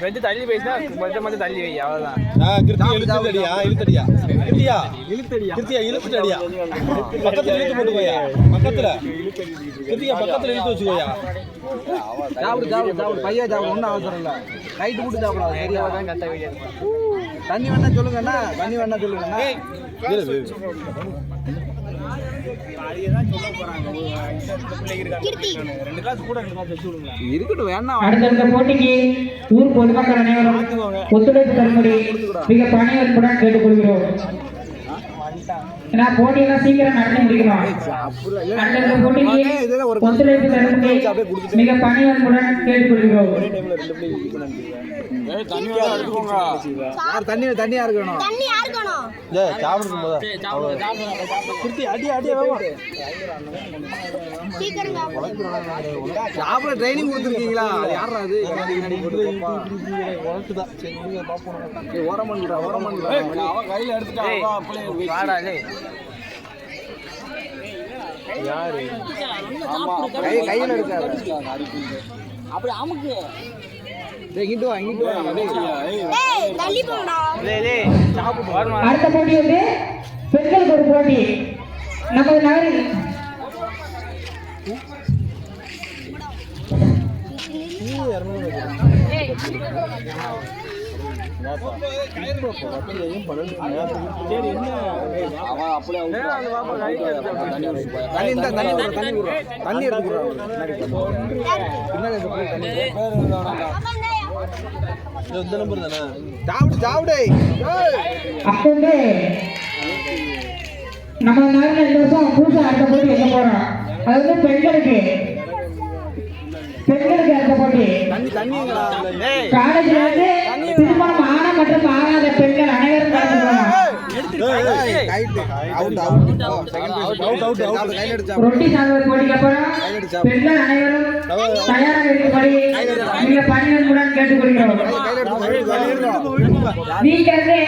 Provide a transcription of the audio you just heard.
கைட்டு தள்ளி பேசினா கொஞ்சம் மட்டும் தள்ளி வை அவ்வளவுதான். ஆ கிருத்தியா இழுத்துடியா இழுத்துடியா கிருத்தியா இழுத்தடியா கிருத்தியா இழுத்துடியா பக்கத்துல இழுத்து போட்டு போயா பக்கத்துல. கிருத்தியா பக்கத்துல இழுத்து வச்சுக்கோயா? சாப்பிடு சாப்பிடு சாப்பிடு. பையா சாப்பிடு ஒன்றும் அவசரம் இல்லை. கைட்டு போட்டு சாப்பிடாது சரியா கட்ட வீடியோ தண்ணி வேணா சொல்லுங்கண்ணா. தண்ணி வேணா சொல்லுங்கண்ணா. இருக்கட்டும் வேணா. அடுத்தடுத்த போட்டிக்கு ஊர் பொதுமக்கள் அனைவரும் ஒத்துழைப்பு தரும்படி மிக பணியன்புடன் கேட்டுக்கொள்கிறோம். ஏன்னா போட்டியெல்லாம் சீக்கிரம் நடத்தி முடிக்கணும். அடுத்தடுத்த போட்டிக்கு ஒத்துழைப்பு தரும்படி மிக பணியன்புடன் கேட்டுக்கொள்கிறோம். தண்ணி தண்ணியா இருக்கணும்? டேய் போதா அடி அடி சாப்பிடு. ட்ரைனிங் கொடுத்துருக்கீங்களா யாரா அது ஓரம் ஓரம். அவன் கையில லே கை கையில எடுக்காத டேய், இங்கிட்டு வா இங்கிட்டு வா டேய். ஏய் தள்ளி போங்கடா லே லே சாப்பிட்டு வரமா அடுத்த போட்டி வந்து பெண்களுக்கு ஒரு போட்டி நமது நகரில் தண்ணி இந்த நம்பர் தானே நம்ம இந்த வருஷம் அடுத்த போட்டி வைக்க போறோம் அது வந்து பெண்களுக்கு பெண்களுக்கு அடுத்த போட்டி காலேஜ்ல வந்து ரொட்டி சாப்பிடுவது போட்டிக்கு அப்புறம் பெண்கள் அனைவரும் தயாராக இருக்கும்படி கேட்டுக்கொள்கிறோம். கையில